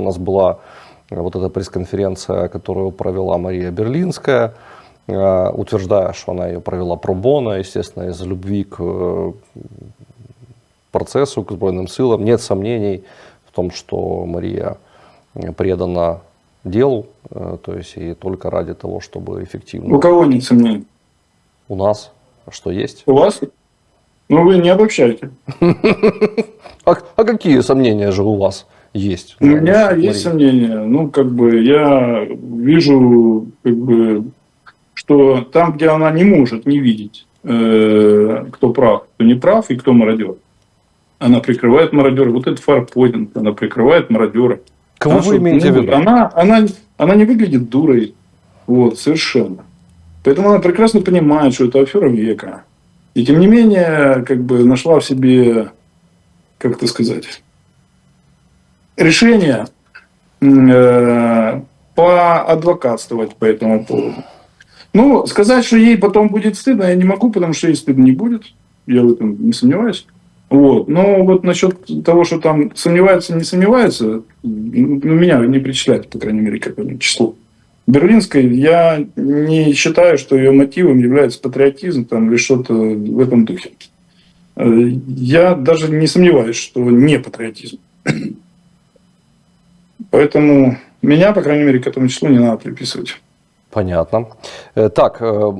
У нас была э, вот эта пресс-конференция, которую провела Мария Берлинская, э, утверждая, что она ее провела пробона, естественно, из любви к э, процессу, к Сбройным силам. Нет сомнений в том, что Мария предана делу, то есть и только ради того, чтобы эффективно У кого нет сомнений? у нас, что есть. У вас? Ну, вы не обобщайте. А, а какие сомнения же у вас есть? У меня Мария? есть сомнения. Ну, как бы я вижу, как бы, что там, где она не может не видеть, э, кто прав, кто не прав и кто мародер. Она прикрывает мародера. Вот этот фарпоинт, она прикрывает мародера. Кого Она вы имеете в ну, виду? Она, она, она не выглядит дурой. Вот, совершенно. Поэтому она прекрасно понимает, что это афера века. И тем не менее, как бы нашла в себе, как это сказать, решение э, поадвокатствовать по этому поводу. Ну, сказать, что ей потом будет стыдно, я не могу, потому что ей стыдно не будет. Я в этом не сомневаюсь. Вот. Но вот насчет того, что там сомневается, не сомневается, ну, меня не причисляют, по крайней мере, к этому числу. Берлинской я не считаю, что ее мотивом является патриотизм там, или что-то в этом духе. Э, Я даже не сомневаюсь, что не патриотизм. Поэтому меня, по крайней мере, к этому числу не надо приписывать. Понятно. Э, Так, э,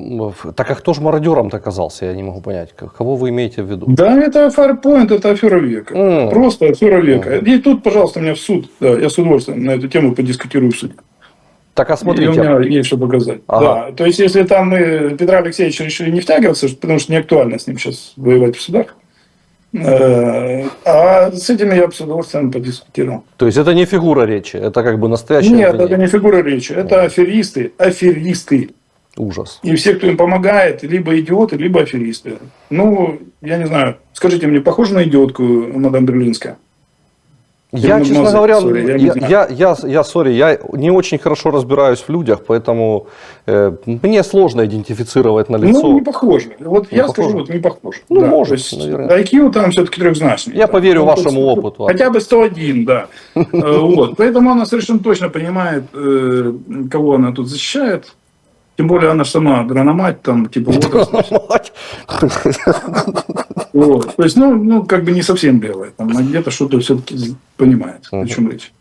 так а кто же мародером-то оказался? Я не могу понять. Кого вы имеете в виду? Да, это Firepoint, это афера века. М. Просто афера века. Мгм. И тут, пожалуйста, меня в суд. Да, я с удовольствием на эту тему подискутирую в суде. Так, а И у смотрите, меня есть что показать. Ага. Да. То есть, если там мы Петра Алексеевича решили не втягиваться, потому что не актуально с ним сейчас воевать в судах, э, а с этим я бы с удовольствием подискутировал. то есть это не фигура речи, это как бы настоящее Нет, обвинение. это не фигура речи. Это аферисты. Аферисты. ужас. И все, кто им помогает, либо идиоты, либо аферисты. Ну, я не знаю. Скажите мне, похоже на идиотку мадам Берлинская? Я, честно говоря, sorry, я я, я, я, я, sorry, я не очень хорошо разбираюсь в людях, поэтому э, мне сложно идентифицировать на лицо. Ну, не похоже. Вот Не я похоже? скажу, вот не похоже. Ну, Да, может, есть наверное. IQ там все-таки трехзначный. Я Да. поверю Ну, вашему хоть- опыту. Хотя бы 101, да. Э, Вот. Поэтому она совершенно точно понимает, э, кого она тут защищает. Тем более она сама дрономать, там, типа. Вот. То есть, ну, ну, как бы не совсем белая. Там, где-то что-то все-таки понимает, о чем речь.